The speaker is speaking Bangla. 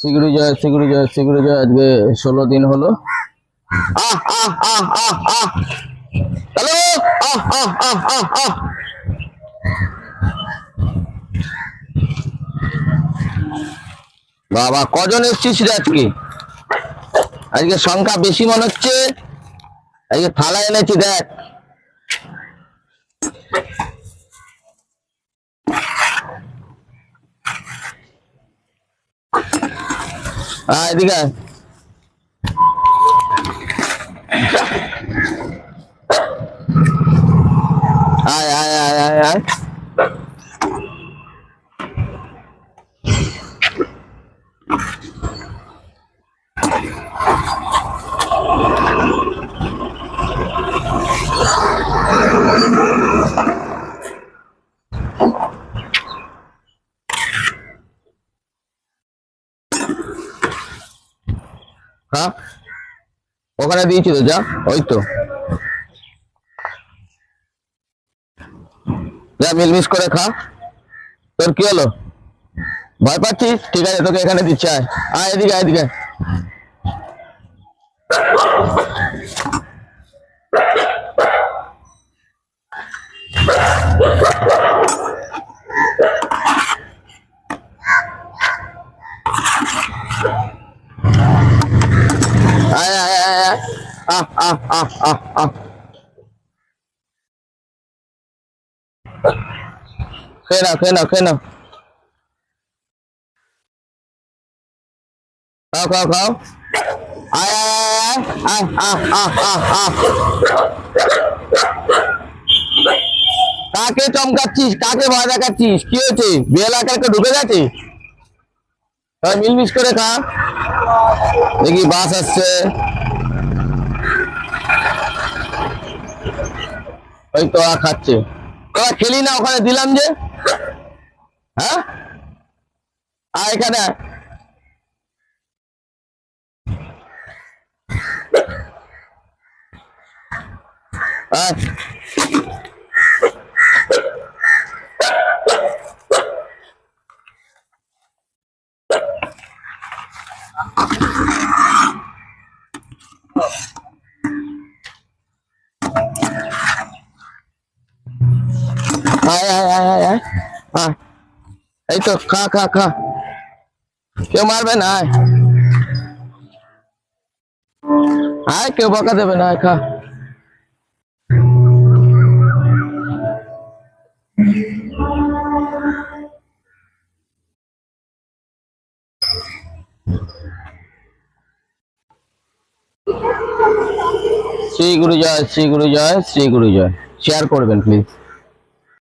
শ্রীগুরু জয় শ্রীগুরু জয় শ্রীগুরু জয় আজকে ষোলো দিন হলো। আহ আহ আহ আহ আহ। হ্যালো? আহ আহ আহ আহ। বাবা, কজন এসছিস রে আজকে? আজকে সংখ্যা বেশি মনে হচ্ছে। আজকে থালা এনেছি, দেখ। আয় এদিকে আয়। আয় আয় আয় আয় আয় হ্যাঁ? ওখানে দিয়েছি তো, যা, ওই তো। যা, মিলমিশ করে খা। তোর কি হলো? ভয় পাচ্ছিস? ঠিক আছে, তোকে এখানে দিচ্ছে, আয়। আয় এদিকে এদিকে আয়। আয় আয় আয় আয় আহ আহ আহ আহ আহ খেয়ে নাও, খেয়ে কাকে চমকাচ্ছিস? কাকে ভয় দেখাচ্ছিস? কি হয়েছে? বেল আকারকে ঢুকে গেছে? মিলমিশ করে খা। দেখি বাস আসছে। ওই তোরা খাচ্ছে। তোরা খেলি না ওখানে দিলাম যে। হ্যাঁ? আর এখানে আচ্ছা। আয় আয় আয় আয় আয়। এই তো, খা খা খা। কেউ মারবে না, আয়। আয়, কেউ বকা দেবে না খা। শ্রী গুরু জয় শ্রী গুরু জয় শ্রী গুরু জয়। শেয়ার করবেন প্লিজ